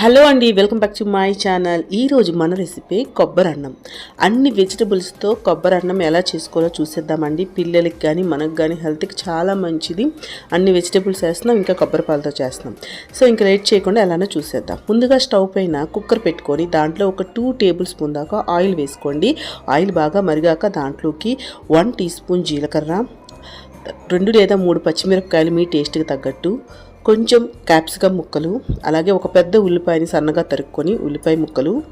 Hello అండి welcome back to my channel. ఈరోజు మన రెసిపీ కొబ్బరి అన్నం. అన్ని వెజిటబుల్స్తో కొబ్బరి అన్నం ఎలా చేసుకోవాలో చూసేద్దామండి. పిల్లలకి కానీ మనకు కానీ హెల్త్కి చాలా మంచిది. అన్ని వెజిటబుల్స్ వేస్తున్నాం ఇంకా కొబ్బరి పాలతో చేస్తున్నాం. సో ఇంకా లేట్ చేయకుండా ఎలానో చూసేద్దాం. ముందుగా స్టవ్ పైన కుక్కర్ పెట్టుకొని దాంట్లో ఒక టూ టేబుల్ స్పూన్ దాకా ఆయిల్ వేసుకోండి. ఆయిల్ బాగా మరిగాక దాంట్లోకి వన్ టీ స్పూన్ జీలకర్ర రెండు లేదా మూడు పచ్చిమిరపకాయలు మీ టేస్ట్కి తగ్గట్టు కొంచెం క్యాప్సికమ్ ముక్కలు అలాగే ఒక పెద్ద ఉల్లిపాయని సన్నగా తరుక్కొని ఉల్లిపాయ ముక్కలు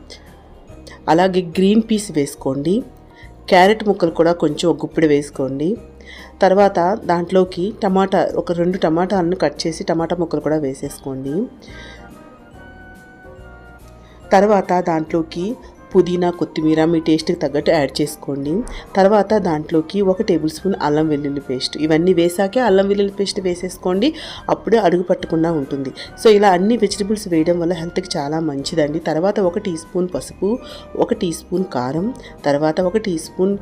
అలాగే గ్రీన్ పీస్ వేసుకోండి. క్యారెట్ ముక్కలు కూడా కొంచెం ఒక గుప్పిడి వేసుకోండి. తర్వాత దాంట్లోకి టమాటా ఒక రెండు టమాటాలను కట్ చేసి టమాటా ముక్కలు కూడా వేసేసుకోండి. తర్వాత దాంట్లోకి పుదీనా కొత్తిమీర మీ టేస్ట్కి తగ్గట్టు యాడ్ చేసుకోండి. తర్వాత దాంట్లోకి ఒక టేబుల్ స్పూన్ అల్లం వెల్లుల్లి పేస్ట్. ఇవన్నీ వేసాకే అల్లం వెల్లుల్లి పేస్ట్ వేసేసుకోండి. అప్పుడే అడుగు పట్టకుండా ఉంటుంది. సో ఇలా అన్ని వెజిటబుల్స్ వేయడం వల్ల హెల్త్కి చాలా మంచిదండి. తర్వాత ఒక టీ స్పూన్ పసుపు ఒక టీ స్పూన్ కారం తర్వాత ఒక టీ స్పూన్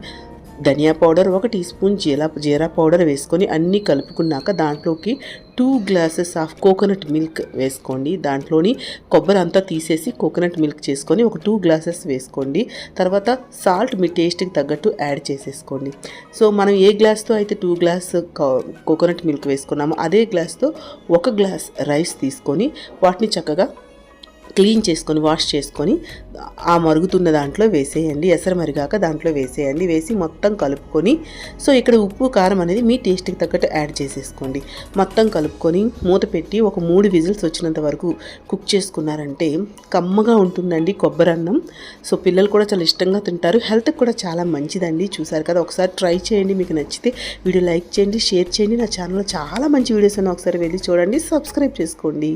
ధనియా పౌడర్ ఒక టీ స్పూన్ జీరా జీరా పౌడర్ వేసుకొని అన్నీ కలుపుకున్నాక దాంట్లోకి two glasses of coconut milk వేసుకోండి. దాంట్లోని కొబ్బరి అంతా తీసేసి కోకోనట్ మిల్క్ చేసుకొని ఒక టూ గ్లాసెస్ వేసుకోండి. తర్వాత సాల్ట్ మీ టేస్ట్కి తగ్గట్టు యాడ్ చేసేసుకోండి. సో మనం ఏ గ్లాస్తో అయితే టూ గ్లాస్ కోకోనట్ మిల్క్ వేసుకున్నామో అదే గ్లాస్తో ఒక గ్లాస్ రైస్ తీసుకొని వాటిని చక్కగా క్లీన్ చేసుకొని వాష్ చేసుకొని ఆ మరుగుతున్న దాంట్లో వేసేయండి. ఎసర మరిగాక దాంట్లో వేసేయండి. వేసి మొత్తం కలుపుకొని సో ఇక్కడ ఉప్పు కారం అనేది మీ టేస్ట్కి తగ్గట్టు యాడ్ చేసేసుకోండి. మొత్తం కలుపుకొని మూత పెట్టి ఒక మూడు విజిల్స్ వచ్చినంత వరకు కుక్ చేసుకున్నారంటే కమ్మగా ఉంటుందండి కొబ్బరి అన్నం సో పిల్లలు కూడా చాలా ఇష్టంగా తింటారు. హెల్త్కి కూడా చాలా మంచిదండి. చూసారు కదా ఒకసారి ట్రై చేయండి. మీకు నచ్చితే వీడియో లైక్ చేయండి షేర్ చేయండి. నా ఛానల్లో చాలా మంచి వీడియోస్ ఉన్నాయి. ఒకసారి వెళ్ళి చూడండి. సబ్స్క్రైబ్ చేసుకోండి.